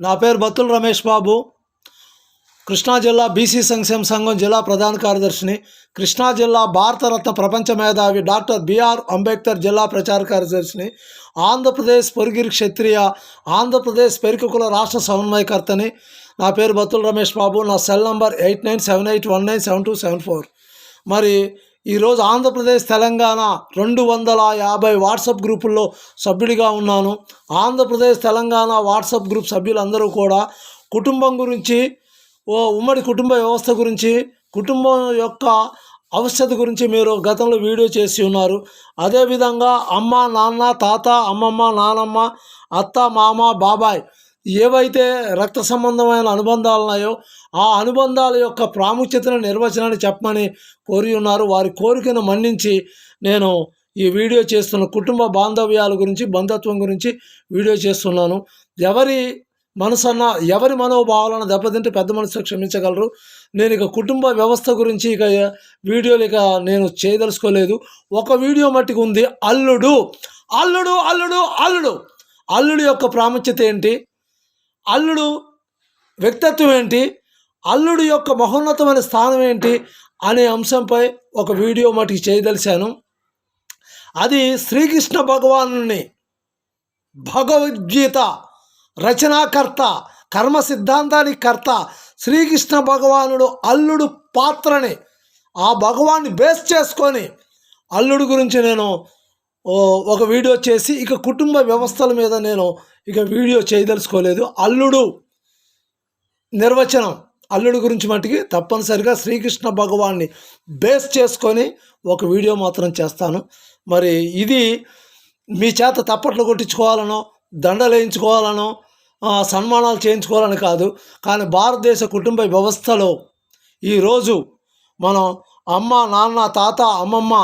నా పేరు బత్తుల రమేష్ బాబు. కృష్ణా జిల్లా బీసీ సంక్షేమ సంఘం జిల్లా ప్రధాన కార్యదర్శిని. కృష్ణా జిల్లా భారతరత్న ప్రపంచ మేధావి డాక్టర్ బిఆర్ అంబేద్కర్ జిల్లా ప్రచార కార్యదర్శిని. ఆంధ్రప్రదేశ్ పొరిగిరి క్షత్రియ ఆంధ్రప్రదేశ్ పెరికకుల రాష్ట్ర సమన్వయకర్తని. నా పేరు బత్తుల రమేష్ బాబు. నా cell number eight nine seven eight one nine seven two seven four. మరి ఈరోజు ఆంధ్రప్రదేశ్ తెలంగాణ రెండు వందల యాభై వాట్సాప్ గ్రూపుల్లో సభ్యుడిగా ఉన్నాను. ఆంధ్రప్రదేశ్ తెలంగాణ వాట్సాప్ గ్రూప్ సభ్యులందరూ కూడా కుటుంబం గురించి ఓ ఉమ్మడి కుటుంబ వ్యవస్థ గురించి కుటుంబం యొక్క అవస్థత గురించి మీరు గతంలో వీడియో చేసి ఉన్నారు. అదేవిధంగా అమ్మ నాన్న తాత అమ్మమ్మ నానమ్మ అత్త మామ బాబాయ్ ఏవైతే రక్త సంబంధమైన అనుబంధాలు ఉన్నాయో ఆ అనుబంధాల యొక్క ప్రాముఖ్యతను నిర్వచనాన్ని చెప్పమని కోరి ఉన్నారు. వారి కోరికను మన్నించి నేను ఈ వీడియో చేస్తున్న కుటుంబ బాంధవ్యాల గురించి బంధత్వం గురించి వీడియో చేస్తున్నాను. ఎవరి మనసన్న ఎవరి మనోభావాలను దెబ్బతింటే పెద్ద మనసు క్షమించగలరు. నేను ఇక కుటుంబ వ్యవస్థ గురించి ఇక వీడియోలు ఇక నేను చేయదలుచుకోలేదు. ఒక వీడియో మట్టికి ఉంది అల్లుడు. అల్లుడు అల్లుడు అల్లుడు. అల్లుడు యొక్క ప్రాముఖ్యత ఏంటి? అల్లుడు వ్యక్తిత్వం ఏంటి? అల్లుడు యొక్క మహోన్నతమైన స్థానం ఏంటి? అనే అంశంపై ఒక వీడియో మటుకు చేయదలిచాను. అది శ్రీకృష్ణ భగవాను భగవద్గీత రచనాకర్త కర్మ సిద్ధాంతానికి కర్త శ్రీకృష్ణ భగవానుడు అల్లుడు పాత్రని ఆ భగవాన్ని బేస్ చేసుకొని అల్లుడు గురించి నేను ఒక వీడియో చేసి ఇక కుటుంబ వ్యవస్థల మీద నేను ఇక వీడియో చేయదలుచుకోలేదు. అల్లుడు నిర్వచనం అల్లుడు గురించి మట్టుకి తప్పనిసరిగా శ్రీకృష్ణ భగవాన్ని బేస్ చేసుకొని ఒక వీడియో మాత్రం చేస్తాను. మరి ఇది మీ చేత తప్పట్లు కొట్టించుకోవాలనో దండలేయించుకోవాలనో సన్మానాలు చేయించుకోవాలని కాదు. కానీ భారతదేశ కుటుంబ వ్యవస్థలో ఈరోజు మనం అమ్మ నాన్న తాత అమ్మమ్మ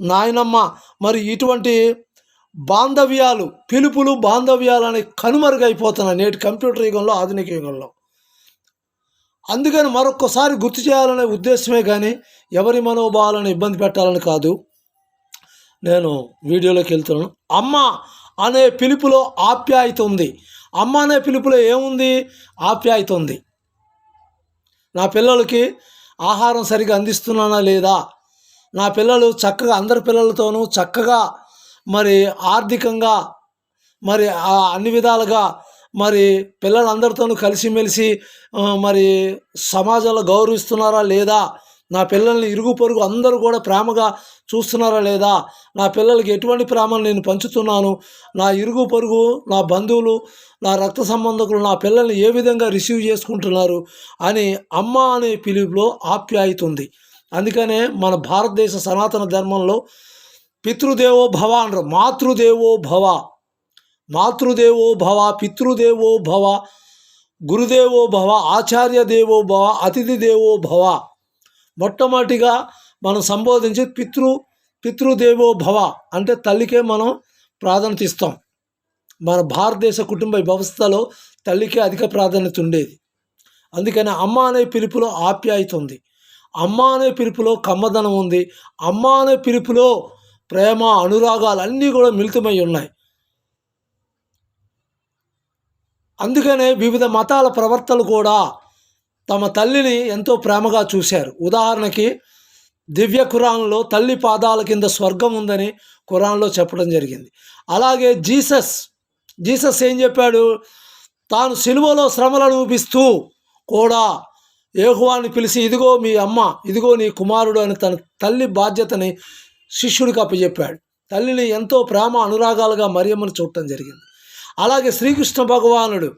నాయనమ్మ మరి ఇటువంటి బాంధవ్యాలు పిలుపులు బాంధవ్యాలు అని కనుమరుగైపోతున్నాయి నేటి కంప్యూటర్ యుగంలో ఆధునిక యుగంలో. అందుకని మరొక్కసారి గుర్తు చేయాలనే ఉద్దేశమే కానీ ఎవరి మనోభావాలను ఇబ్బంది పెట్టాలని కాదు. నేను వీడియోలోకి వెళ్తున్నాను. అమ్మ అనే పిలుపులో ఆప్యాయత ఉంది. అమ్మ అనే పిలుపులో ఏముంది? ఆప్యాయత ఉంది. నా పిల్లలకి ఆహారం సరిగా అందిస్తున్నానా లేదా? నా పిల్లలు చక్కగా అందరి పిల్లలతోనూ చక్కగా మరి ఆర్థికంగా మరి అన్ని విధాలుగా మరి పిల్లలందరితోనూ కలిసిమెలిసి మరి సమాజంలో గౌరవిస్తున్నారా లేదా? నా పిల్లల్ని ఇరుగు పొరుగు అందరూ కూడా ప్రేమగా చూస్తున్నారా లేదా? నా పిల్లలకి ఎటువంటి ప్రేమను నేను పంచుతున్నాను? నా ఇరుగు పొరుగు నా బంధువులు నా రక్త సంబంధకులు నా పిల్లల్ని ఏ విధంగా రిసీవ్ చేసుకుంటున్నారు? అని అమ్మ అనే పిలుపులో ఆప్యాయత ఉంది. అందుకనే మన భారతదేశ సనాతన ధర్మంలో పితృదేవో భవ అనరు మాతృదేవో భవ. మాతృదేవో భవ పితృదేవో భవ గురుదేవో భవ ఆచార్య దేవో భవ అతిథి దేవో భవ. మొట్టమొదటిగా మనం సంబోధించి పితృ పితృదేవో భవ అంటే తల్లికే మనం ప్రాధాన్యత ఇస్తాం. మన భారతదేశ కుటుంబ వ్యవస్థలో తల్లికే అధిక ప్రాధాన్యత ఉండేది. అందుకని అమ్మ అనే పిలుపులో ఆప్యాయత ఉంది. అమ్మ అనే పిలుపులో కమ్మదనం ఉంది. అమ్మ అనే పిలుపులో ప్రేమ అనురాగాలు అన్నీ కూడా మిళితమై ఉన్నాయి. అందుకనే వివిధ మతాల ప్రవర్తలు కూడా తమ తల్లిని ఎంతో ప్రేమగా చూశారు. ఉదాహరణకి దివ్య ఖురాన్లో తల్లి పాదాల కింద స్వర్గం ఉందని ఖురాన్లో చెప్పడం జరిగింది. అలాగే జీసస్ జీసస్ ఏం చెప్పాడు? తాను సిలువలో శ్రమలు అనుభవిస్తూ కూడా ఏహువాన్ని పిలిచి ఇదిగో మీ అమ్మ ఇదిగో నీ కుమారుడు అని తన తల్లి బాధ్యతని శిష్యుడికి అప్పచెప్పాడు. తల్లిని ఎంతో ప్రేమ అనురాగాలుగా మరియమ్మను చూడటం జరిగింది. అలాగే శ్రీకృష్ణ భగవానుడు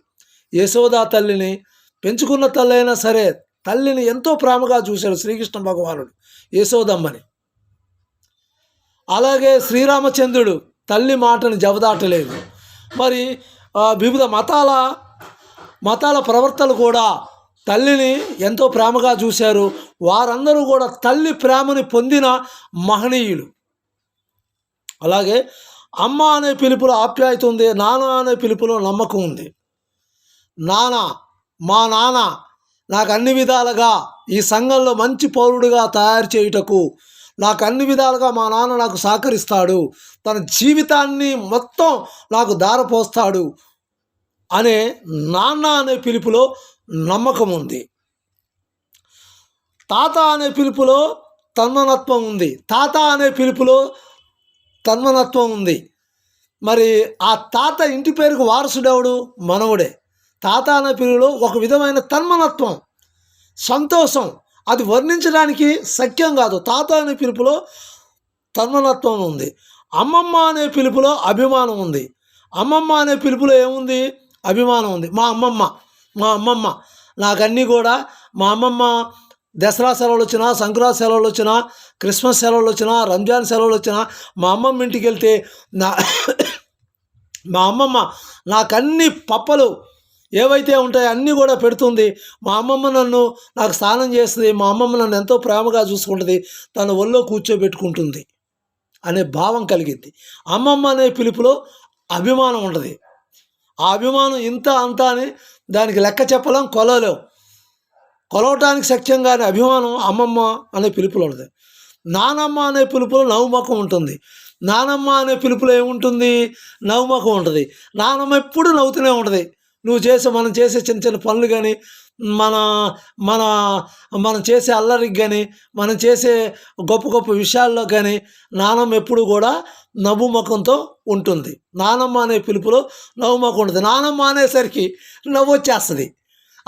యశోదా తల్లిని పెంచుకున్న తల్లి అయినా సరే తల్లిని ఎంతో ప్రేమగా చూశాడు శ్రీకృష్ణ భగవానుడు యశోదమ్మని. అలాగే శ్రీరామచంద్రుడు తల్లి మాటను జవదాటలేదు. మరి వివిధ మతాల మతాల ప్రవర్తలు కూడా తల్లిని ఎంతో ప్రేమగా చూశారు. వారందరూ కూడా తల్లి ప్రేమని పొందిన మహనీయులు. అలాగే అమ్మ అనే పిలుపులో ఆప్యాయత ఉంది నాన్న అనే పిలుపులో నమ్మకం ఉంది. నాన్న మా నాన్న నాకు అన్ని విధాలుగా ఈ సంఘంలో మంచి పౌరుడిగా తయారు చేయుటకు నాకు అన్ని విధాలుగా మా నాన్న నాకు సహకరిస్తాడు. తన జీవితాన్ని మొత్తం నాకు దారపోస్తాడు అనే నాన్న అనే పిలుపులో నమ్మకం ఉంది. తాత అనే పిలుపులో తన్మనత్వం ఉంది. తాత అనే పిలుపులో తన్మనత్వం ఉంది. మరి ఆ తాత ఇంటి పేరుకు వారసుడెవడు మనవుడే. తాత అనే పిలుపులో ఒక విధమైన తన్మనత్వం సంతోషం అది వర్ణించడానికి సఖ్యం కాదు. తాత అనే పిలుపులో తన్మనత్వం ఉంది. అమ్మమ్మ అనే పిలుపులో అభిమానం ఉంది. అమ్మమ్మ అనే పిలుపులో ఏముంది? అభిమానం ఉంది. మా అమ్మమ్మ. మా అమ్మమ్మ. నాకన్నీ కూడా మా అమ్మమ్మ దసరా సెలవులు వచ్చినా సంక్రాంతి సెలవులు వచ్చినా క్రిస్మస్ సెలవులు వచ్చినా రంజాన్ సెలవులు వచ్చినా మా అమ్మమ్మ ఇంటికి వెళ్తే నా మా అమ్మమ్మ నాకన్ని పప్పలు ఏవైతే ఉంటాయో అన్నీ కూడా పెడుతుంది. మా అమ్మమ్మ నన్ను నాకు స్నానం చేస్తుంది. మా అమ్మమ్మ నన్ను ఎంతో ప్రేమగా చూసుకుంటుంది. తన ఒళ్ళో కూర్చోబెట్టుకుంటుంది అనే భావం కలిగింది. అమ్మమ్మ అనే పిలుపులో అభిమానం ఉంటుంది. ఆ అభిమానం ఇంత అంత అని దానికి లెక్క చెప్పలేం కొలవలేం. కొలవటానికి సఖ్యంగానే అభిమానం అమ్మమ్మ అనే పిలుపులో ఉంటుంది నానమ్మ అనే పిలుపులో నవ్వుముఖం ఉంటుంది. నానమ్మ అనే పిలుపులో ఏముంటుంది? నవ్వుముఖం ఉంటుంది. నానమ్మ ఎప్పుడు నవ్వుతూనే ఉంటుంది. నువ్వు చేసే మనం చేసే చిన్న చిన్న పనులు కానీ మన మన మనం చేసే అల్లరికి కానీ మనం చేసే గొప్ప గొప్ప విషయాల్లో కానీ నానమ్మ ఎప్పుడు కూడా నవ్వుముఖంతో ఉంటుంది. నానమ్మ అనే పిలుపులో నవ్వుముఖం ఉంటుంది. నానమ్మ అనేసరికి నవ్వు వచ్చేస్తుంది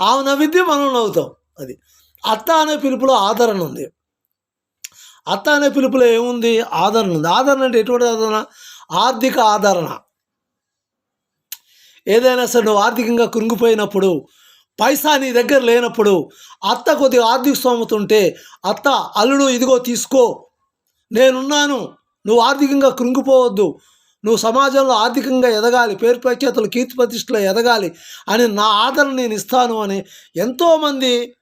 ఆమె నవ్విద్ది మనం నవ్వుతాం అది. అత్త అనే పిలుపులో ఆదరణ ఉంది. అత్త అనే పిలుపులో ఏముంది? ఆదరణ ఉంది. ఆదరణ అంటే ఎటువంటి ఆదరణ? ఆర్థిక ఆదరణ. ఏదైనా సరే నువ్వు ఆర్థికంగా కృంగిపోయినప్పుడు పైసా నీ దగ్గర లేనప్పుడు అత్త కొద్దిగా ఆర్థిక స్తోమత ఉంటే అత్త అల్లుడు ఇదిగో తీసుకో. నేనున్నాను. నువ్వు ఆర్థికంగా కృంగిపోవద్దు. నువ్వు సమాజంలో ఆర్థికంగా ఎదగాలి. పేరు ప్రఖ్యాతులు కీర్తి ప్రతిష్టలు ఎదగాలి అని నా ఆదరణ నేను ఇస్తాను అని ఎంతోమంది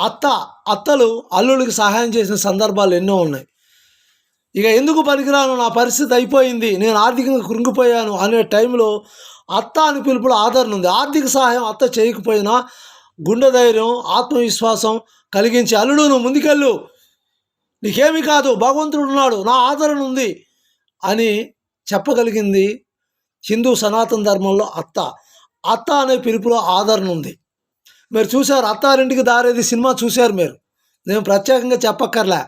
అత్త అత్తలు అల్లుడికి సహాయం చేసిన సందర్భాలు ఎన్నో ఉన్నాయి. ఇక ఎందుకు పనికిరాను? నా పరిస్థితి అయిపోయింది. నేను ఆర్థికంగా కృంగిపోయాను అనే టైంలో అత్త అని పిలుపులో ఆదరణ ఉంది. ఆర్థిక సహాయం అత్త చేయకపోయినా గుండె ధైర్యం ఆత్మవిశ్వాసం కలిగించి అల్లుడు నువ్వు ముందుకెళ్ళు. నీకేమీ కాదు. భగవంతుడు ఉన్నాడు. నా ఆదరణ ఉంది అని చెప్పగలిగింది హిందూ సనాతన ధర్మంలో అత్త. అత్త అనే పిలుపులో ఆదరణ ఉంది. మీరు చూశారు అత్తారింటికి దారేది సినిమా చూశారు మీరు. నేను ప్రత్యేకంగా చెప్పక్కర్లే.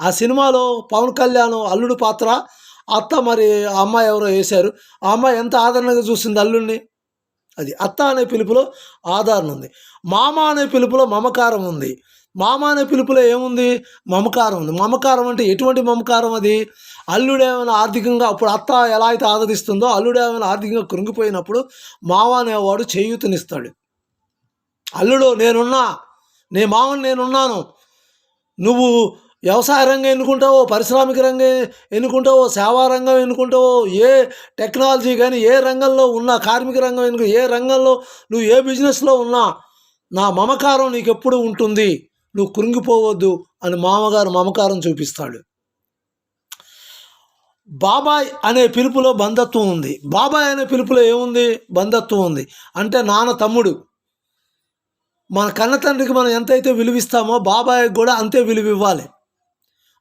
ఆ సినిమాలో పవన్ కళ్యాణ్ అల్లుడు పాత్ర అత్త మరి ఆ అమ్మాయి ఎవరో వేశారు. ఆ అమ్మాయి ఎంత ఆదరణగా చూసింది అల్లుడిని అది అత్త అనే పిలుపులో ఆదరణ ఉంది. మామ అనే పిలుపులో మమకారం ఉంది. మామ అనే పిలుపులో ఏముంది? మమకారం ఉంది. మమకారం అంటే ఎటువంటి మమకారం అది? అల్లుడేమైనా ఆర్థికంగా అప్పుడు అత్త ఎలా అయితే ఆదరిస్తుందో అల్లుడేమైనా ఆర్థికంగా కృంగిపోయినప్పుడు మామ అనేవాడు చేయూతనిస్తాడు. అల్లుడు నేనున్నా. నీ మామని నేనున్నాను. నువ్వు వ్యవసాయ రంగం ఎన్నుకుంటావో పారిశ్రామిక రంగం ఎన్నుకుంటావో సేవా రంగం ఎన్నుకుంటావో ఏ టెక్నాలజీ కానీ ఏ రంగంలో ఉన్నా కార్మిక రంగం ఎన్నుకు ఏ రంగంలో నువ్వు ఏ బిజినెస్లో ఉన్నా నా మమకారం నీకు ఎప్పుడు ఉంటుంది. నువ్వు కృంగిపోవద్దు అని మామగారు మమకారం చూపిస్తాడు. బాబాయ్ అనే పిలుపులో బంధత్వం ఉంది. బాబాయ్ అనే పిలుపులో ఏముంది? బంధత్వం ఉంది. అంటే నాన్న తమ్ముడు. మన కన్న తండ్రికి మనం ఎంతైతే విలువిస్తామో బాబాయ్కి కూడా అంతే విలువ ఇవ్వాలి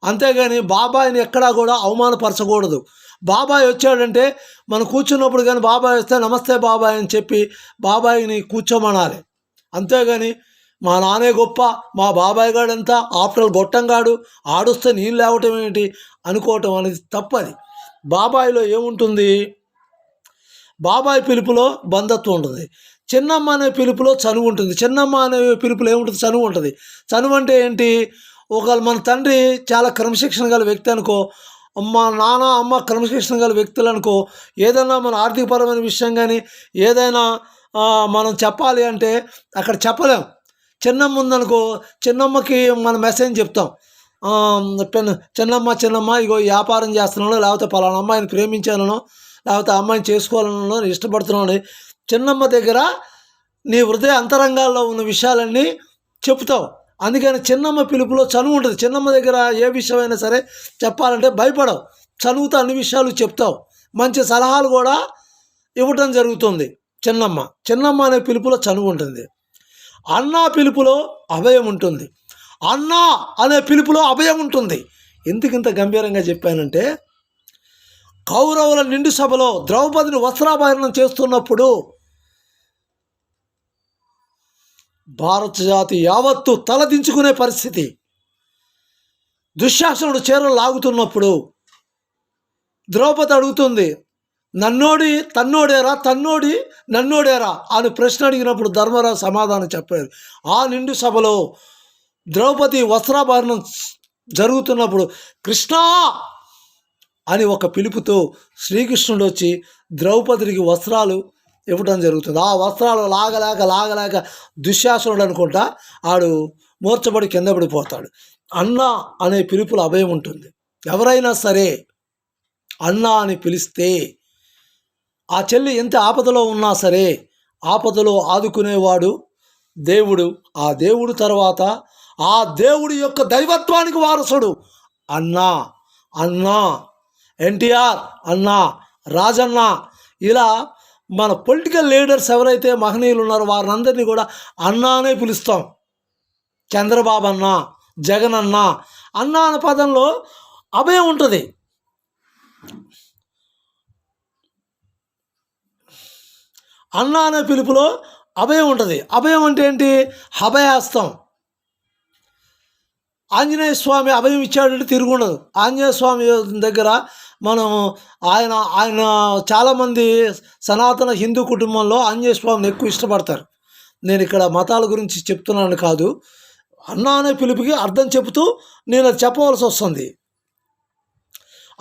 అంతేగాని బాబాయ్ని ఎక్కడా కూడా అవమానపరచకూడదు. బాబాయ్ వచ్చాడంటే మనం కూర్చున్నప్పుడు కానీ బాబాయ్ వస్తే నమస్తే బాబాయ్ అని చెప్పి బాబాయ్ని కూర్చోమనాలి. అంతేగాని మా నానే గొప్ప మా బాబాయ్ గాడంతా ఆఫ్టర్ గొట్టంగాడు ఆడుస్తే నీళ్ళు లేవటం ఏంటి అనుకోవటం అనేది తప్పది. బాబాయిలో ఏముంటుంది? బాబాయ్ పిలుపులో బంధత్వం ఉంటుంది. చిన్నమ్మ అనే పిలుపులో చనువు ఉంటుంది. చిన్నమ్మ అనే పిలుపులో ఏముంటుంది? చనువు ఉంటుంది. చనువు అంటే ఏంటి? ఒకవేళ మన తండ్రి చాలా క్రమశిక్షణ గల వ్యక్తి అనుకో మా నాన్న అమ్మ క్రమశిక్షణ గల వ్యక్తులు అనుకో ఏదైనా మన ఆర్థికపరమైన విషయం కానీ ఏదైనా మనం చెప్పాలి అంటే అక్కడ చెప్పలేం. చిన్నమ్మ ఉందనుకో చిన్నమ్మకి మన మెసేజ్ చెప్తాం. చిన్నమ్మ చిన్నమ్మ ఇగో వ్యాపారం చేస్తున్నాను లేకపోతే పలానా అమ్మాయిని ప్రేమించాలను లేకపోతే అమ్మాయిని చేసుకోవాలనో ఇష్టపడుతున్నాను చిన్నమ్మ దగ్గర నీ హృదయ అంతరంగాల్లో ఉన్న విషయాలన్నీ చెప్తావు. అందుకని చిన్నమ్మ పిలుపులో చనువు ఉంటుంది. చిన్నమ్మ దగ్గర ఏ విషయమైనా సరే చెప్పాలంటే భయపడవు. చనువుతో అన్ని విషయాలు చెప్తావు. మంచి సలహాలు కూడా ఇవ్వటం జరుగుతుంది చిన్నమ్మ. చిన్నమ్మ అనే పిలుపులో చనువు ఉంటుంది. అన్న పిలుపులో అభయం ఉంటుంది. అన్న అనే పిలుపులో అభయం ఉంటుంది. ఎందుకు ఇంత గంభీరంగా చెప్పానంటే కౌరవుల నిండు సభలో ద్రౌపదిని వస్త్రాభరణం చేస్తున్నప్పుడు భారత జాతి యావత్తు తలదించుకునే పరిస్థితి. దుశ్శాసనుడు చీరలు లాగుతున్నప్పుడు ద్రౌపది అడుగుతుంది నన్నోడి తన్నోడేరా తన్నోడి నన్నోడేరా అని ప్రశ్న అడిగినప్పుడు ధర్మరాజు సమాధానం చెప్పారు ఆ నిండు సభలో ద్రౌపది వస్త్రాభరణం జరుగుతున్నప్పుడు కృష్ణా అని ఒక పిలుపుతో శ్రీకృష్ణుడు వచ్చి ద్రౌపదికి వస్త్రాలు ఇవ్వటం జరుగుతుంది. ఆ వస్త్రాలు లాగలేక లాగలేక దుశ్శాసనుడు అనుకుంటా ఆడు మూర్చబడి కింద పడిపోతాడు. అన్న అనే పిలుపులో అభయం ఉంటుంది. ఎవరైనా సరే అన్న అని పిలిస్తే ఆ చెల్లి ఎంత ఆపదలో ఉన్నా సరే ఆపదలో ఆదుకునేవాడు దేవుడు. ఆ దేవుడు తర్వాత ఆ దేవుడి యొక్క దైవత్వానికి వారసుడు అన్నా అన్నా ఎన్టీఆర్ అన్నా రాజన్న ఇలా మన పొలిటికల్ లీడర్స్ ఎవరైతే మహనీయులు ఉన్నారో వారినందరినీ కూడా అన్నా అనే పిలుస్తాం. చంద్రబాబు అన్న జగన్ అన్న అన్న అనే పదంలో అభయం ఉంటుంది. అన్న అనే పిలుపులో అభయం ఉంటుంది. అభయం అంటే ఏంటి? హభయాస్తం ఆంజనేయ స్వామి అభయం ఇచ్చాడంటే తిరుగుండదు. ఆంజనేయ స్వామి దగ్గర మనం ఆయన ఆయన చాలామంది సనాతన హిందూ కుటుంబంలో ఆంజనేయ స్వామిని ఎక్కువ ఇష్టపడతారు. నేను ఇక్కడ మతాల గురించి చెప్తున్నాను కాదు. అన్న అనే పిలుపుకి అర్థం చెబుతూ నేను అది చెప్పవలసి వస్తుంది.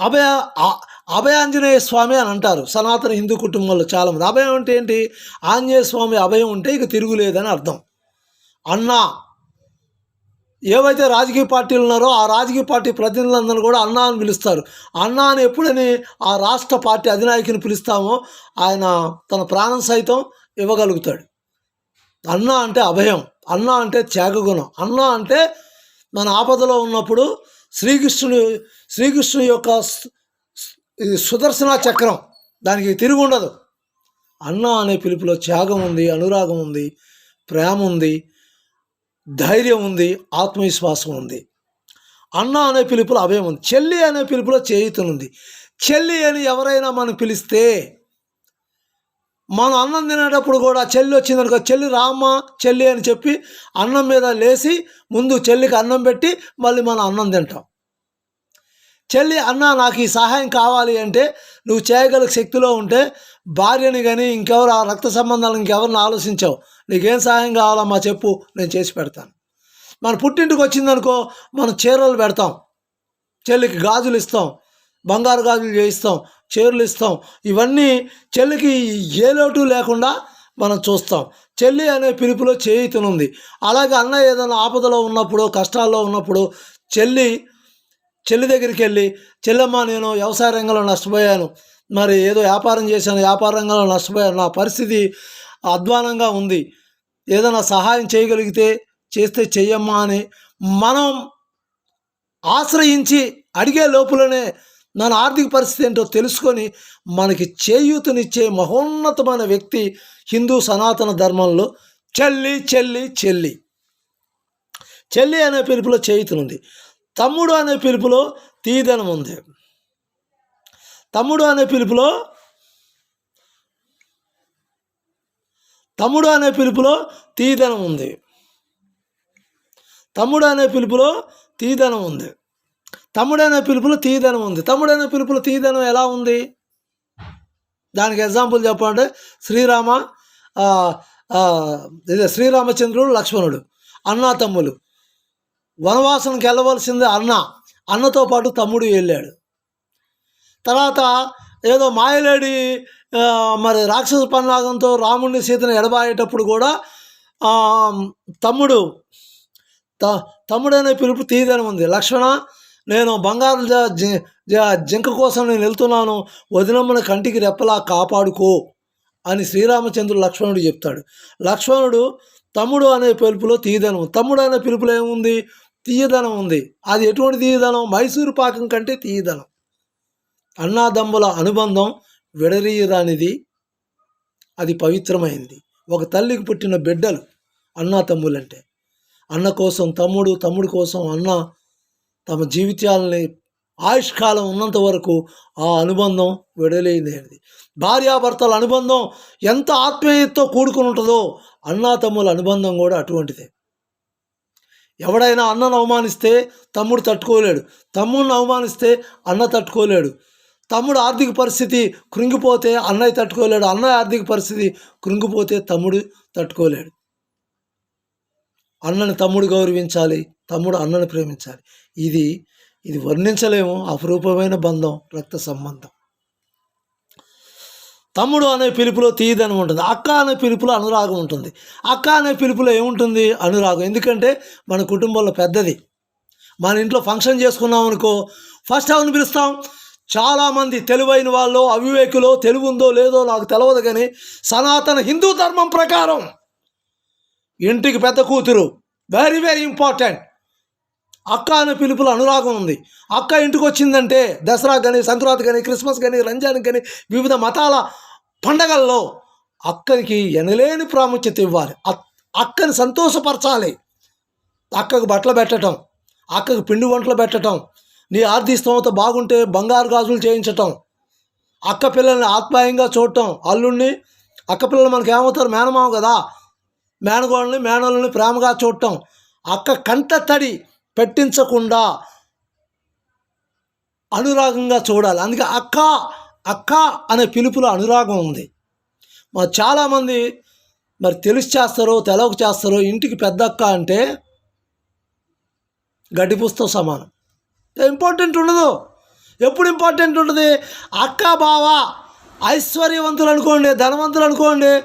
అభయ అభయ ఆంజనేయ స్వామి అని అంటారు సనాతన హిందూ కుటుంబంలో చాలామంది. అభయం అంటే ఏంటి? ఆంజనేయ స్వామి అభయం ఉంటే ఇక తిరుగులేదని అర్థం. అన్నా ఏవైతే రాజకీయ పార్టీలు ఉన్నారో ఆ రాజకీయ పార్టీ ప్రతినిధులందరూ కూడా అన్నా అని పిలుస్తారు. అన్నా అని ఎప్పుడని ఆ రాష్ట్ర పార్టీ అధినాయకుని పిలుస్తామో ఆయన తన ప్రాణం సైతం ఇవ్వగలుగుతాడు. అన్నా అంటే అభయం అన్నా అంటే త్యాగగుణం అన్నా అంటే మన ఆపదలో ఉన్నప్పుడు శ్రీకృష్ణుని శ్రీకృష్ణుని యొక్క సుదర్శన చక్రం దానికి తిరిగి ఉండదు అన్న అనే పిలుపులో త్యాగం ఉంది అనురాగం ఉంది ప్రేమ ఉంది ధైర్యం ఉంది ఆత్మవిశ్వాసం ఉంది. అన్న అనే పిలుపులో అభయం ఉంది. చెల్లి అనే పిలుపులో చేయుతనుంది చెల్లి అని ఎవరైనా మనం పిలిస్తే మనం అన్నం తినేటప్పుడు కూడా చెల్లి వచ్చిందనుకో చెల్లి రామ్మ చెల్లి అని చెప్పి అన్నం మీద లేచి ముందు చెల్లికి అన్నం పెట్టి మళ్ళీ మనం అన్నం తింటాం. చెల్లి అన్న నాకు ఈ సహాయం కావాలి అంటే నువ్వు చేయగల శక్తిలో ఉంటే భార్యని కానీ ఇంకెవరు ఆ రక్త సంబంధాలు ఇంకెవరిని ఆలోచించావు. నీకేం సహాయం కావాలమ్మా చెప్పు నేను చేసి పెడతాను. మన పుట్టింటికి వచ్చిందనుకో మనం చీరలు పెడతాం. చెల్లికి గాజులు ఇస్తాం బంగారు గాజులు చేయిస్తాం చీరలు ఇస్తాం. ఇవన్నీ చెల్లికి ఏ లోటు లేకుండా మనం చూస్తాం. చెల్లి అనే పిలుపులో చేయితనుంది అలాగే అన్న ఏదైనా ఆపదలో ఉన్నప్పుడు కష్టాల్లో ఉన్నప్పుడు చెల్లి చెల్లి దగ్గరికి వెళ్ళి చెల్లెమ్మ నేను వ్యవసాయ రంగంలో నష్టపోయాను. మరి ఏదో వ్యాపారం చేశాను వ్యాపార రంగంలో నష్టపోయాను. నా పరిస్థితి అధ్వానంగా ఉంది. ఏదైనా సహాయం చేయగలిగితే చేస్తే చెయ్యమ్మా అని మనం ఆశ్రయించి అడిగే లోపలనే మన ఆర్థిక పరిస్థితి ఏంటో తెలుసుకొని మనకి చేయూతనిచ్చే మహోన్నతమైన వ్యక్తి హిందూ సనాతన ధర్మంలో చెల్లి చెల్లి చెల్లి. చెల్లి అనే పిలుపులో చేయుతునుంది. తమ్ముడు అనే పిలుపులో తీదనం ఉంది తమ్ముడు అనే పిలుపులో తమ్ముడు అనే పిలుపులో తీదనం ఉంది. తమ్ముడు అనే పిలుపులో తీదనం ఉంది. తమ్ముడు అనే పిలుపులో తీదనం ఉంది. తమ్ముడు అనే పిలుపులో తీదనం ఎలా ఉంది? దానికి ఎగ్జాంపుల్ చెప్పాలంటే శ్రీరామ ఇదే శ్రీరామచంద్రుడు లక్ష్మణుడు అన్నా తమ్ములు. వనవాసానికి వెళ్ళవలసింది అన్న. అన్నతో పాటు తమ్ముడు వెళ్ళాడు. తర్వాత ఏదో మాయలేడి మరి రాక్షస పన్నాగంతో రాముడిని సీతను ఎడబాయేటప్పుడు కూడా తమ్ముడు త తమ్ముడు అనే పిలుపు తీయదని ఉంది. లక్ష్మణ నేను బంగారు జ- జి- జ- జింక కోసం నేను వెళ్తున్నాను. వదినమ్మని కంటికి రెప్పలా కాపాడుకో అని శ్రీరామచంద్రుడు లక్ష్మణుడు చెప్తాడు. లక్ష్మణుడు తమ్ముడు అనే పిలుపులో తీయదనం. తమ్ముడు అనే పిలుపులో ఏముంది? తీయదనం ఉంది. అది ఎటువంటి తీయదనం? మైసూరు పాకం కంటే తీయదనం. అన్నాదమ్ముల అనుబంధం విడరీయరానిది అది పవిత్రమైంది. ఒక తల్లికి పుట్టిన బిడ్డలు అన్నా తమ్ములంటే అన్న కోసం తమ్ముడు తమ్ముడు కోసం అన్న తమ జీవితాలని ఆయుష్కాలం ఉన్నంత వరకు ఆ అనుబంధం విడలేనిది భార్యాభర్తల అనుబంధం ఎంత ఆత్మీయతతో కూడుకుని ఉంటుందో అన్నా తమ్ముల అనుబంధం కూడా అటువంటిదే. ఎవడైనా అన్నను అవమానిస్తే తమ్ముడు తట్టుకోలేడు. తమ్ముడిని అవమానిస్తే అన్న తట్టుకోలేడు. తమ్ముడు ఆర్థిక పరిస్థితి కృంగిపోతే అన్నయ్య తట్టుకోలేడు అన్నయ్య ఆర్థిక పరిస్థితి కృంగిపోతే తమ్ముడు తట్టుకోలేడు. అన్నని తమ్ముడు గౌరవించాలి తమ్ముడు అన్నని ప్రేమించాలి. ఇది ఇది వర్ణించలేము అపురూపమైన బంధం రక్త సంబంధం. తమ్ముడు అనే పిలుపులో తీయదనం ఉంటుంది అక్క అనే పిలుపులో అనురాగం ఉంటుంది. అక్క అనే పిలుపులో ఏముంటుంది? అనురాగం. ఎందుకంటే మన కుటుంబంలో పెద్దది. మన ఇంట్లో ఫంక్షన్ చేసుకున్నాం అనుకో ఫస్ట్ ఎవరిని పిలుస్తాం? చాలామంది తెలివైన వాళ్ళు అవివేకులో తెలివుందో లేదో నాకు తెలియదు కానీ సనాతన హిందూ ధర్మం ప్రకారం ఇంటికి పెద్ద కూతురు వెరీ వెరీ ఇంపార్టెంట్ అక్క అనే పిలుపులో అనురాగం ఉంది. అక్క ఇంటికి వచ్చిందంటే దసరా కానీ సంక్రాంతి కానీ క్రిస్మస్ కానీ రంజాన్ కానీ వివిధ మతాల పండగల్లో అక్కనికి ఎనలేని ప్రాముఖ్యత ఇవ్వాలి. అక్కని సంతోషపరచాలి. అక్కకు బట్టలు పెట్టడం అక్కకు పిండి వంటలు పెట్టడం నీ ఆర్థిక స్థోమత బాగుంటే బంగారు గాజులు చేయించటం అక్క పిల్లల్ని ఆత్మాయంగా చూడటం అల్లుడిని అక్క పిల్లలు మనకి ఏమవుతారు? మేనమావ కదా. మేనగోళ్ళని మేనల్ని ప్రేమగా చూడటం అక్క కంట తడి పెట్టించకుండా అనురాగంగా చూడాలి. అందుకే అక్క అక్క అనే పిలుపులో అనురాగం ఉంది. మరి చాలామంది మరి తెలిసి చేస్తారో తెలవక చేస్తారో ఇంటికి పెద్ద అక్క అంటే గడ్డిపూస్తో సమానం. ఇంపార్టెంట్ ఉండదు. ఎప్పుడు ఇంపార్టెంట్ ఉంటుంది? అక్క బావ ఐశ్వర్యవంతులు అనుకోండి ధనవంతులు అనుకోండి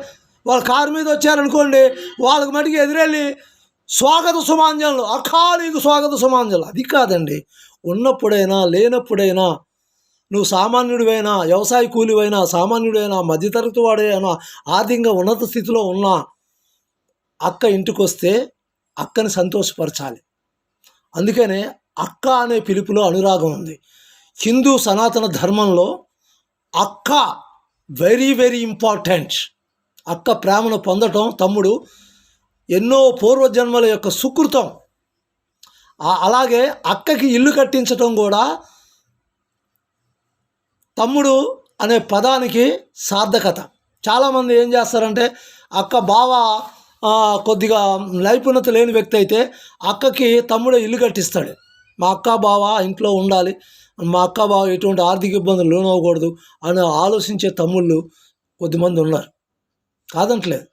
వాళ్ళ కారు మీద వచ్చారనుకోండి వాళ్ళకి మటుకు ఎదురెళ్ళి స్వాగత సుమాంజనులు అక్కా స్వాగత సుమాంజనులు అది కాదండి. ఉన్నప్పుడైనా లేనప్పుడైనా నువ్వు సామాన్యుడివైనా వ్యవసాయ కూలివైనా సామాన్యుడైనా మధ్యతరగతి వాడైనా ఆర్థికంగా ఉన్నత స్థితిలో ఉన్నా అక్క ఇంటికి వస్తే అక్కని సంతోషపరచాలి. అందుకనే అక్క అనే పిలుపులో అనురాగం ఉంది. హిందూ సనాతన ధర్మంలో అక్క వెరీ వెరీ ఇంపార్టెంట్. అక్క ప్రేమను పొందటం తమ్ముడు ఎన్నో పూర్వజన్మల యొక్క సుకృతం. అలాగే అక్కకి ఇల్లు కట్టించటం కూడా తమ్ముడు అనే పదానికి సార్థకత. చాలామంది ఏం చేస్తారంటే అక్క బావ కొద్దిగా నైపుణ్యత లేని వ్యక్తి అయితే అక్కకి తమ్ముడు ఇల్లు కట్టిస్తాడు. మా అక్క బావ ఇంట్లో ఉండాలి. మా అక్క బావ ఎటువంటి ఆర్థిక ఇబ్బందులు లోనవ్వకూడదు అని ఆలోచించే తమ్ముళ్ళు కొద్దిమంది ఉన్నారు. కాదంటలేదు.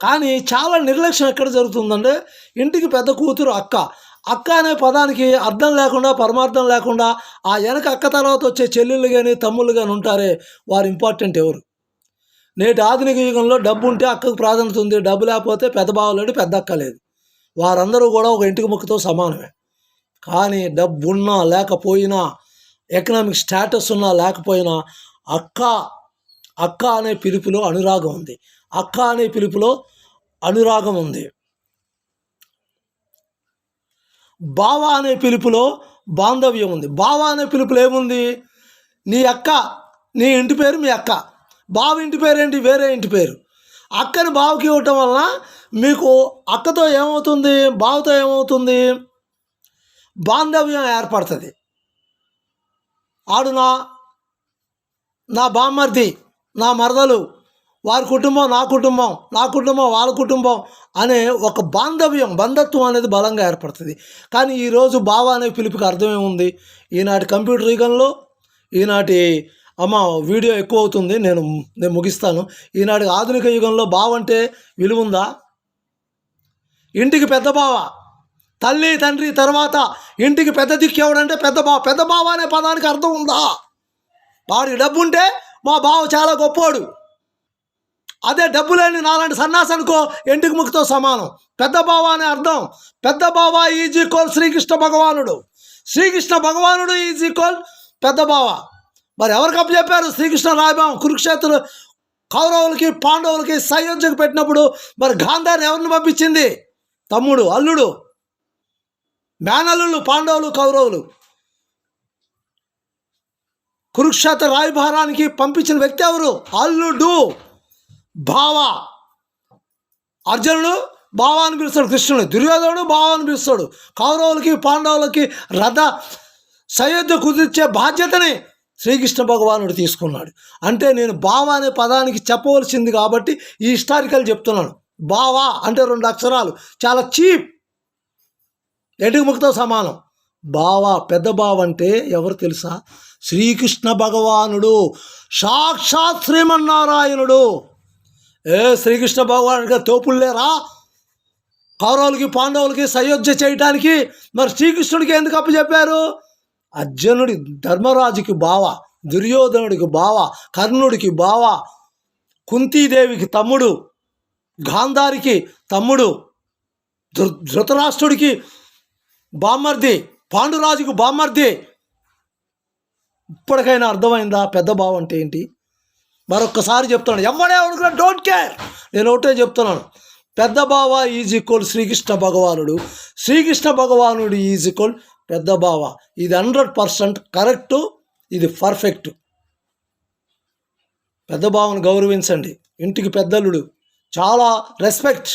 కానీ చాలా నిర్లక్ష్యం ఎక్కడ జరుగుతుందంటే ఇంటికి పెద్ద కూతురు అక్క. అక్క అనే పదానికి అర్థం లేకుండా పరమార్థం లేకుండా ఆ వెనక అక్క తర్వాత వచ్చే చెల్లెళ్ళు కానీ తమ్ముళ్ళు కానీ ఉంటారే వారు ఇంపార్టెంట్ ఎవరు? నేటి ఆధునిక యుగంలో డబ్బు ఉంటే అక్కకు ప్రాధాన్యత ఉంది. డబ్బు లేకపోతే పెద్ద బావలేడు పెద్ద అక్క లేదు. వారందరూ కూడా ఒక ఇంటికి ముక్కతో సమానమే. కానీ డబ్బు ఉన్నా లేకపోయినా ఎకనామిక్ స్టేటస్ ఉన్నా లేకపోయినా అక్క అక్క అనే పిలుపులో అనురాగం ఉంది. అక్క అనే పిలుపులో అనురాగం ఉంది. బావ అనే పిలుపులో బాంధవ్యం ఉంది. బావ అనే పిలుపులో ఏముంది? నీ అక్క నీ ఇంటి పేరు మీ అక్క. బావ ఇంటి పేరు ఏంటి వేరే ఇంటి పేరు. అక్కని బావకి ఇవ్వటం వలన మీకు అక్కతో ఏమవుతుంది? బావతో ఏమవుతుంది? బాంధవ్యం ఏర్పడుతుంది. ఆడు నా నా బామ్మర్ది నా మరదలు వారి కుటుంబం నా కుటుంబం నా కుటుంబం వాళ్ళ కుటుంబం అనే ఒక బాంధవ్యం బంధత్వం అనేది బలంగా ఏర్పడుతుంది. కానీ ఈరోజు బావ అనే పిలుపుకి అర్థమేముంది ఈనాటి కంప్యూటర్ యుగంలో ఈనాటి అమ్మ వీడియో ఎక్కువ అవుతుంది. నేను నేను ముగిస్తాను. ఈనాటి ఆధునిక యుగంలో బావ అంటే విలువ ఉందా ఇంటికి పెద్ద బావ. తల్లి తండ్రి తర్వాత ఇంటికి పెద్ద దిక్కు ఎవడంటే పెద్ద బావ పెద్ద బావ అనే పదానికి అర్థం ఉందా? వాడికి డబ్బు ఉంటే మా బావ చాలా గొప్పోడు. అదే డబ్బు లేని నాలాంటి సన్నాసి అనుకో ఇంటికి ముక్కుతో సమానం. పెద్ద బావ అనే అర్థం. పెద్ద బావ ఈజ్ ఈక్వల్ శ్రీకృష్ణ భగవానుడు. శ్రీకృష్ణ భగవానుడు ఈజ్ ఈక్వల్ పెద్ద బావ. మరి ఎవరికి అప్పు చెప్పారు? శ్రీకృష్ణ రాయబాం కురుక్షేత్ర కౌరవులకి పాండవులకి సయోధ్యకు పెట్టినప్పుడు మరి గాంధారిని ఎవరిని పంపించింది? తమ్ముడు అల్లుడు. మేనలు పాండవులు కౌరవులు. కురుక్షేత్ర రాయభారానికి పంపించిన వ్యక్తి ఎవరు? అల్లుడు బావ. అర్జునుడు బావ అని పిలుస్తాడు కృష్ణుడు. దుర్యోధనుడు బావ అని పిలుస్తాడు. కౌరవులకి పాండవులకి రథ సయోధ్య కుదిర్చే బాధ్యతని శ్రీకృష్ణ భగవానుడు తీసుకున్నాడు. అంటే నేను బావ అనే పదానికి చెప్పవలసింది కాబట్టి ఈ హిస్టారికల్ చెప్తున్నాను. భావ అంటే రెండు అక్షరాలు. చాలా చీప్ ఎటుకు ముఖతో సమానం. బావ పెద్ద బావ అంటే ఎవరు తెలుసా? శ్రీకృష్ణ భగవానుడు సాక్షాత్ శ్రీమన్నారాయణుడు. ఏ శ్రీకృష్ణ భగవానుడిగా తోపులు లేరా? కౌరవులకి పాండవులకి సయోధ్య చేయటానికి మరి శ్రీకృష్ణుడికి ఎందుకు అప్పచెప్పారు అర్జునుడి ధర్మరాజుకి బావ దుర్యోధనుడికి బావ కర్ణుడికి బావ కుంతీదేవికి తమ్ముడు గాంధారికి తమ్ముడు ధృ ధృతరాష్ట్రుడికి బామ్మర్ది పాండురాజుకు బామ్మర్ది. ఇప్పటికైనా అర్థమైందా పెద్ద బావ అంటే ఏంటి? మరొక్కసారి చెప్తున్నాను. ఎవడే అడుగుతున్నా డోంట్ కేర్. నేను ఒకటే చెప్తున్నాను. పెద్ద బావ ఈజ్ ఈక్వల్ శ్రీకృష్ణ భగవానుడు. శ్రీకృష్ణ భగవానుడు ఈజ్ ఈక్వల్ పెద్ద బావ. ఇది హండ్రెడ్ పర్సెంట్ కరెక్టు ఇది పర్ఫెక్ట్. పెద్ద బావను గౌరవించండి. ఇంటికి పెద్దలుడు. చాలా రెస్పెక్ట్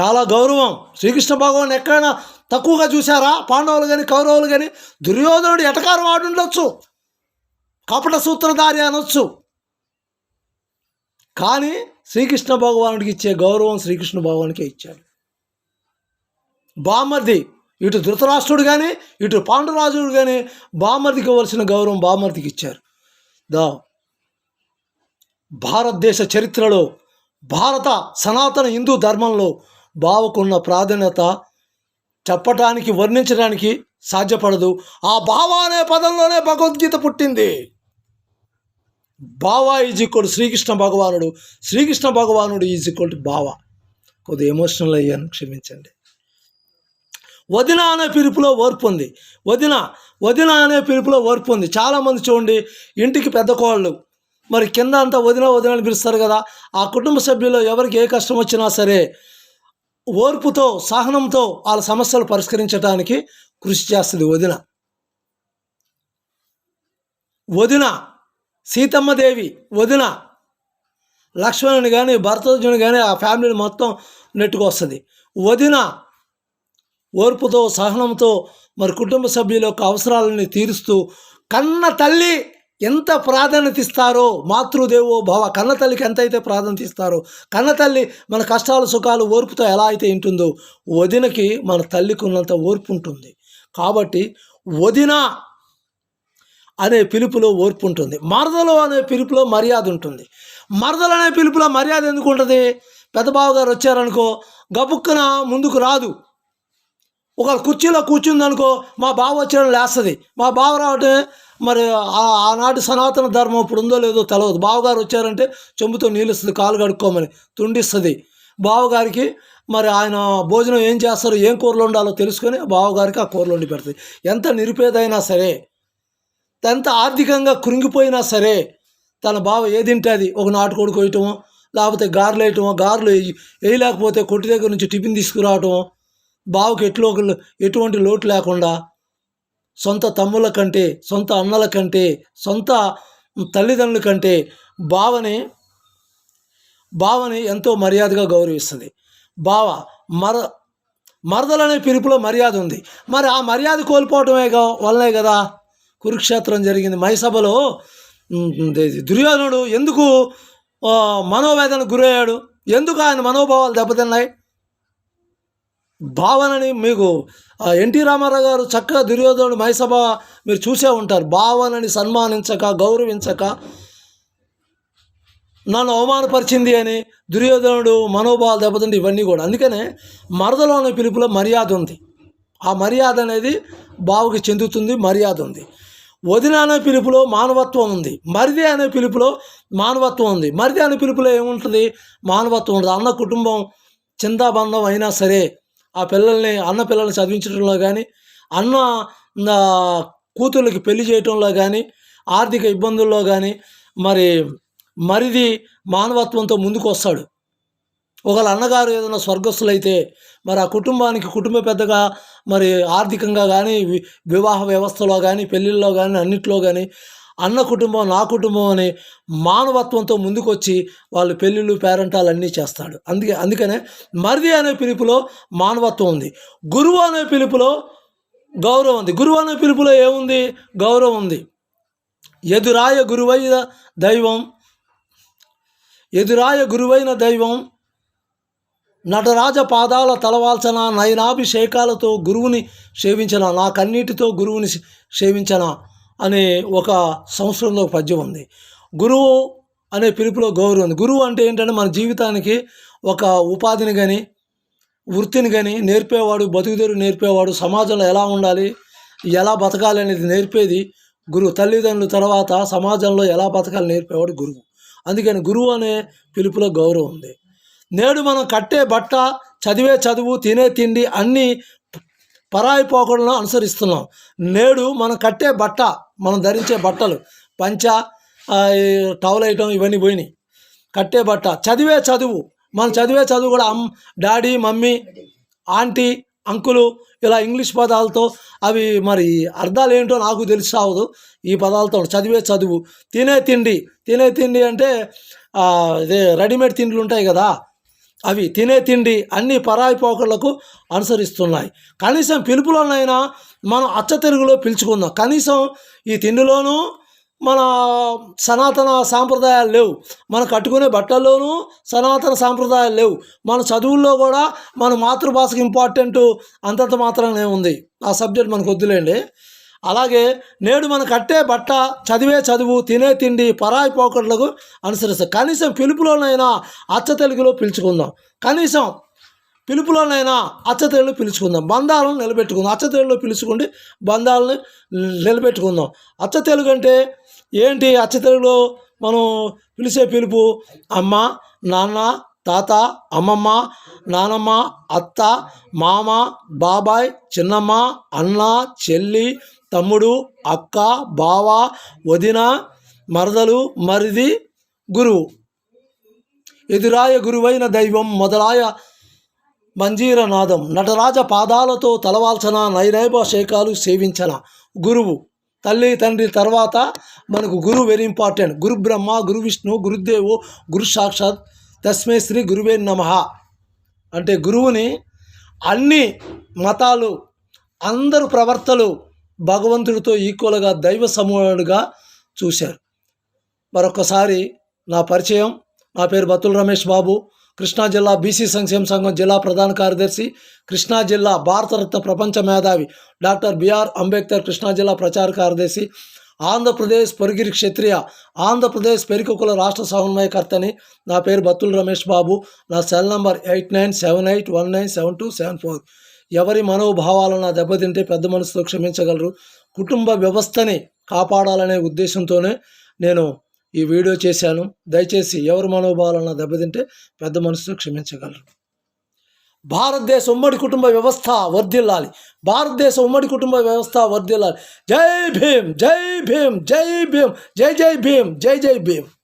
చాలా గౌరవం. శ్రీకృష్ణ భగవాన్ ఎక్కడైనా తక్కువగా చూశారా? పాండవులు కానీ కౌరవులు కానీ దుర్యోధనుడు ఎటకారం ఆడుండొచ్చు? కపట సూత్రధారి అనొచ్చు. కానీ శ్రీకృష్ణ భగవానుడికి ఇచ్చే గౌరవం శ్రీకృష్ణ భగవానికే ఇచ్చాడు. బామర్ది ఇటు ధృతరాష్ట్రుడు కానీ ఇటు పాండురాజుడు కానీ బామర్దికి ఇవ్వాల్సిన గౌరవం బామర్దికి ఇచ్చారు. దా భారతదేశ చరిత్రలో భారత సనాతన హిందూ ధర్మంలో బావకున్న ప్రాధాన్యత చెప్పటానికి వర్ణించడానికి సాధ్యపడదు. ఆ బావ అనే పదంలోనే భగవద్గీత పుట్టింది. బావ ఈజ్ ఈక్వల్ శ్రీకృష్ణ భగవానుడు. శ్రీకృష్ణ భగవానుడు ఈజ్ ఈక్వల్ టు బావ. కొద్దిగా ఎమోషనల్ అయ్యాను క్షమించండి. వదిన అనే పిలుపులో ఓర్పు ఉంది. వదిన వదిన అనే పిలుపులో ఓర్పు ఉంది. చాలామంది చూడండి ఇంటికి పెద్ద కోళ్ళు. మరి కింద అంతా వదిన వదిన అని పిలుస్తారు కదా. ఆ కుటుంబ సభ్యుల్లో ఎవరికి ఏ కష్టం వచ్చినా సరే ఓర్పుతో సహనంతో వాళ్ళ సమస్యలు పరిష్కరించడానికి కృషి చేస్తుంది వదిన. వదిన సీతమ్మదేవి వదిన లక్ష్మణుని కానీ భరతజుని కానీ ఆ ఫ్యామిలీని మొత్తం నెట్టుకొస్తుంది. వదిన ఓర్పుతో సహనంతో మరి కుటుంబ సభ్యుల యొక్క అవసరాలని తీరుస్తూ కన్న తల్లి ఎంత ప్రాధాన్యత ఇస్తారో మాతృదేవో భవ. కన్న తల్లికి ఎంత అయితే ప్రాధాన్యత ఇస్తారో కన్న తల్లి మన కష్టాలు సుఖాలు ఓర్పుతో ఎలా అయితే ఉంటుందో వదినకి మన తల్లికి ఉన్నంత ఓర్పు ఉంటుంది. కాబట్టి వదిన అనే పిలుపులో ఓర్పు ఉంటుంది. మరదలు అనే పిలుపులో మర్యాద ఉంటుంది. మరదలు అనే పిలుపులో మర్యాద ఎందుకు ఉంటుంది? పెద్ద బావగారు వచ్చారనుకో గబుక్కున ముందుకు రాదు. ఒక కుర్చీలో కూర్చుందనుకో మా బావ వచ్చాడని లేస్తుంది. మా బావ రావటం మరి ఆ- ఆనాటి సనాతన ధర్మం ఇప్పుడు ఉందో లేదో తెలవదు. బావగారు వచ్చారంటే చెంబుతో నీళ్ళు ఇస్తుంది కాలు కడుక్కోమని తుండిస్తుంది. బావగారికి మరి ఆయన భోజనం ఏం చేస్తారో ఏం కూరలు ఉండాలో తెలుసుకొని బావగారికి ఆ కూరలు వండి పెడుతుంది. ఎంత నిరుపేదైనా సరే ఎంత ఆర్థికంగా కృంగిపోయినా సరే తన బావ ఏదింటే అది? ఒక నాటుకోడి కొయ్యటమో లేకపోతే గారెలు వేయటమో గారెలు వేయి- వేయలేకపోతే కొట్టు దగ్గర నుంచి టిఫిన్ తీసుకురావటం బావకి ఎట్లో ఎటువంటి లోటు లేకుండా సొంత తమ్ముల కంటే సొంత అన్నల కంటే సొంత తల్లిదండ్రుల కంటే బావని బావని ఎంతో మర్యాదగా గౌరవిస్తుంది. బావ మర మరదలనే పిలుపులో మర్యాద ఉంది. మరి ఆ మర్యాద కోల్పోవటమే వల్లనే కదా కురుక్షేత్రం జరిగింది. మైసభలో దుర్యోధనుడు ఎందుకు మనోవేదనకు గురయ్యాడు? ఎందుకు ఆయన మనోభావాలు దెబ్బతిన్నాయి? భావనని మీకు ఎన్టీ రామారావు గారు చక్కగా దుర్యోధనుడు మహిసభ మీరు చూసే ఉంటారు. భావనని సన్మానించక గౌరవించక నన్ను అవమానపరిచింది అని దుర్యోధనుడు మనోభావాలు దెబ్బతింటే ఇవన్నీ కూడా. అందుకనే మరదలో అనే పిలుపులో మర్యాద ఉంది. ఆ మర్యాద అనేది బావుకి చెందుతుంది మర్యాద ఉంది. వదిన అనే పిలుపులో మానవత్వం ఉంది. మరిది అనే పిలుపులో మానవత్వం ఉంది. మరిది అనే పిలుపులో ఏముంటుంది? మానవత్వం ఉంటుంది అన్న కుటుంబం చింతాబంధం అయినా సరే ఆ పిల్లల్ని అన్న పిల్లల్ని చదివించడంలో కానీ అన్న కూతుర్లకి పెళ్ళి చేయటంలో కానీ ఆర్థిక ఇబ్బందుల్లో కానీ మరి మరిది మానవత్వంతో ముందుకు వస్తాడు ఒకవేళ అన్నగారు ఏదైనా స్వర్గస్థులైతే మరి ఆ కుటుంబానికి కుటుంబ పెద్దగా మరి ఆర్థికంగా కానీ వి- వివాహ వ్యవస్థలో కానీ పెళ్ళిళ్ళలో కానీ అన్నిట్లో కానీ అన్న కుటుంబం నా కుటుంబం అనే మానవత్వంతో ముందుకొచ్చి వాళ్ళు పెళ్ళిళ్ళు పేరెంటాలు అన్నీ చేస్తాడు. అందుకే అందుకనే మరిది అనే పిలుపులో మానవత్వం ఉంది. గురువు అనే పిలుపులో గౌరవం ఉంది. గురువు అనే పిలుపులో ఏముంది? గౌరవం ఉంది. ఎదురాయ గురువైన దైవం ఎదురాయ గురువైన దైవం నటరాజ పాదాల తలవాల్చన నయనాభిషేకాలతో గురువుని సేవించిన నా కన్నీటితో గురువుని సే- సేవించిన? అనే ఒక సంవత్సరంలో ఒక పద్యం ఉంది. గురువు అనే పిలుపులో గౌరవం ఉంది. గురువు అంటే ఏంటంటే మన జీవితానికి ఒక ఉపాధిని కానీ వృత్తిని కానీ నేర్పేవాడు బతుకుదేరు నేర్పేవాడు సమాజంలో ఎలా ఉండాలి ఎలా బతకాలి అనేది నేర్పేది గురువు. తల్లిదండ్రుల తర్వాత సమాజంలో ఎలా బతకాలి నేర్పేవాడు గురువు. అందుకని గురువు అనే పిలుపులో గౌరవం ఉంది. నేడు మనం కట్టే బట్ట చదివే చదువు తినే తిండి అన్నీ పరాయి పోకడలను అనుసరిస్తున్నాం. నేడు మనం కట్టే బట్ట మనం ధరించే బట్టలు పంచ టవల్ ఐటమ్ ఇవన్నీ పోయినాయి. కట్టే బట్ట చదివే చదువు. మనం చదివే చదువు కూడా అమ్ డాడీ మమ్మీ ఆంటీ అంకులు ఇలా ఇంగ్లీష్ పదాలతో అవి మరి అర్థాలు ఏంటో నాకు తెలిసి రావదు ఈ పదాలతో చదివే చదువు. తినే తిండి. తినే తిండి అంటే ఇదే రెడీమేడ్ తిండిలు ఉంటాయి కదా. అవి తినే తిండి అన్ని పరాయి పోకళ్ళకు అనుసరిస్తున్నాయి. కనీసం పిలుపులోనైనా మనం అచ్చ తెలుగులో పిలుచుకుందాం. కనీసం ఈ తిండిలోనూ మన సనాతన సాంప్రదాయాలు లేవు. మనం కట్టుకునే బట్టల్లోనూ సనాతన సాంప్రదాయాలు లేవు. మన చదువుల్లో కూడా మన మాతృభాషకు ఇంపార్టెంట్ అంతంత మాత్రమే ఉంది. ఆ సబ్జెక్ట్ మనకు వద్దులేండి. అలాగే నేడు మనం కట్టే బట్ట చదివే చదువు తినే తిండి పరాయి పోకట్లకు అనుసరిస్తాం కనీసం పిలుపులోనైనా అచ్చ తెలుగులో పిలుచుకుందాం. కనీసం పిలుపులోనైనా అచ్చతేళ్ళు పిలుచుకుందాం. బంధాలను నిలబెట్టుకుందాం. అచ్చ పిలుచుకుంటే బంధాలను నిలబెట్టుకుందాం. అచ్చతెలుగు అంటే ఏంటి? అచ్చతెలుగులో మనం పిలిచే పిలుపు అమ్మ నాన్న తాత అమ్మమ్మ నానమ్మ అత్త మామ బాబాయ్ చిన్నమ్మ అన్న చెల్లి తమ్ముడు అక్క బావ వదిన మరదలు మరిది గురువు. ఎదురాయ గురువైన దైవం మొదలాయ మంజీర నాదం నటరాజ పాదాలతో తలవాల్చన శేఖాలు సేవించన గురువు. తల్లి తండ్రి తర్వాత మనకు గురువు వెరీ ఇంపార్టెంట్. గురు బ్రహ్మ గురు విష్ణు గురుదేవు గురు సాక్షాత్. తస్మే శ్రీ గురువే నమ. అంటే గురువుని అన్ని మతాలు అందరు ప్రవర్తలు భగవంతుడితో ఈక్వల్గా దైవ సమూహుడుగా చూశారు. మరొకసారి నా పరిచయం నా పేరు బతుల్ రమేష్ బాబు. కృష్ణా జిల్లా బీసీ సంక్షేమ సంఘం జిల్లా ప్రధాన కార్యదర్శి కృష్ణా జిల్లా భారతరత్న ప్రపంచ మేధావి డాక్టర్ బిఆర్ అంబేద్కర్ కృష్ణా జిల్లా ప్రచార కార్యదర్శి ఆంధ్రప్రదేశ్ పొరిగిరి క్షత్రియ ఆంధ్రప్రదేశ్ పెరికొకుల రాష్ట్ర సమన్వయకర్తని నా పేరు బత్తుల రమేష్ బాబు. నా cell number eight nine seven eight one nine seven two seven four. ఎవరి మనోభావాలను దెబ్బతింటే పెద్ద మనసుతో క్షమించగలరు. కుటుంబ వ్యవస్థని కాపాడాలనే ఉద్దేశంతోనే నేను ఈ వీడియో చేశాను. దయచేసి ఎవరి మనోభావాలను దెబ్బతింటే పెద్ద మనసుతో క్షమించగలరు. భారతదేశ ఉమ్మడి కుటుంబ వ్యవస్థ వర్ధిల్లాలి. భారతదేశ ఉమ్మడి కుటుంబ వ్యవస్థ వర్ధిల్లాలి. జై భీమ్ జై భీమ్ జై భీమ్ జై జై భీమ్ జై జై భీమ్.